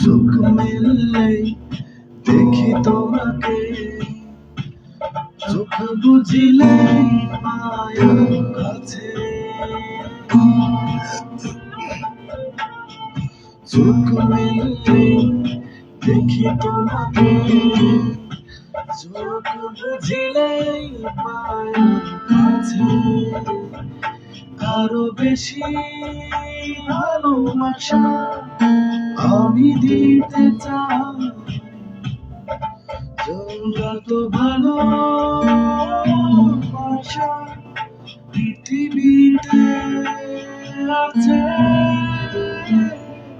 সুখ মিললেই দেখি তোমাকে। চোখ বুঝিলে মায়া কাছে। দেখি তোমাকে। চোখ মায়ার কাছে। আরও বেশি ভালোবাসা আমি দিতে চাই। যত ভালোবাসা পৃথিবীতে আছে।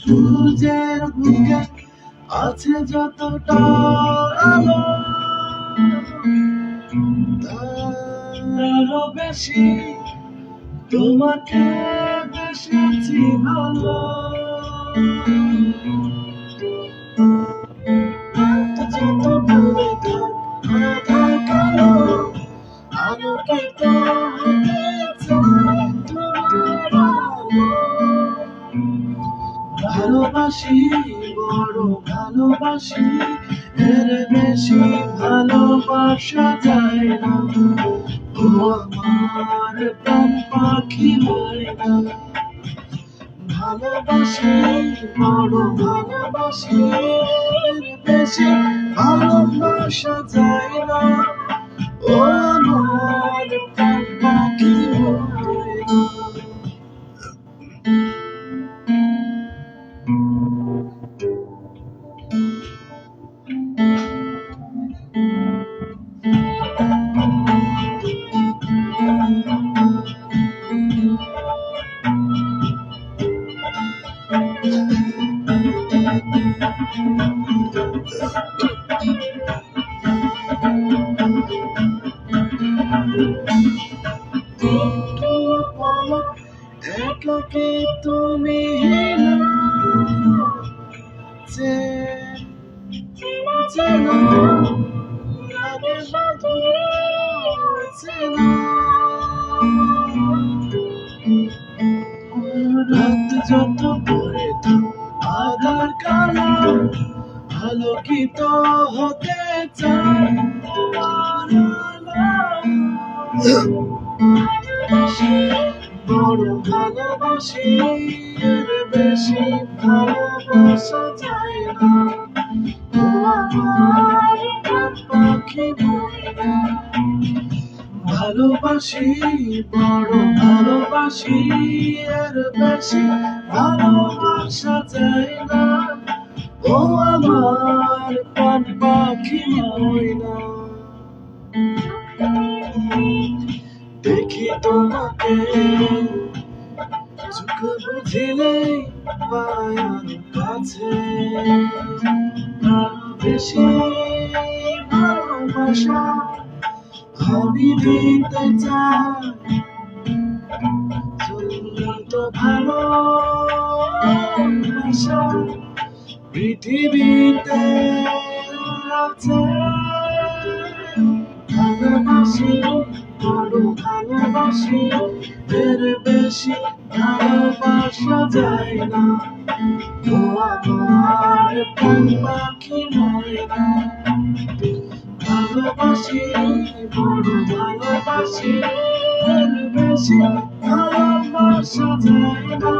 সূর্যের বুকে আছে যতটা আলো তারও বেশি তোমাকে ভালো যত দূরে ভালোবাসি বড় ভালোবাসি এর বেশি ভালোবাসা যায় না। ও আমার পাখি ময়না। ভালোবাসি বড় ভালোবাসি বেশি ভালোবাসা যায় না। ও একাকে তুমি যে রাত যত পরে আধার কালো আলোকিত হতে চায় বড় ভালোবাসি এর বেশি ভালোবাসা যায় না। ভালোবাসি, বড় ভালোবাসি, এর বেশি ভালোবাসা যায় না। ও আমার প্রাণ পাখি ময়না। দেখি তোমাকে, চোখ বুঝিলে মায়ার কাছে। বেশি ভালোবাসা আমি দিতে চাই যত ভালোবাসা পৃথিবীতে আছে ভালোবাসি বড় ভালোবাসি এর বেশি ভালোবাসা যায় না ও আমার পাখি ময়না ভালোবাসি বড় ভালোবাসি বেশি ভালোবাসা যায় না।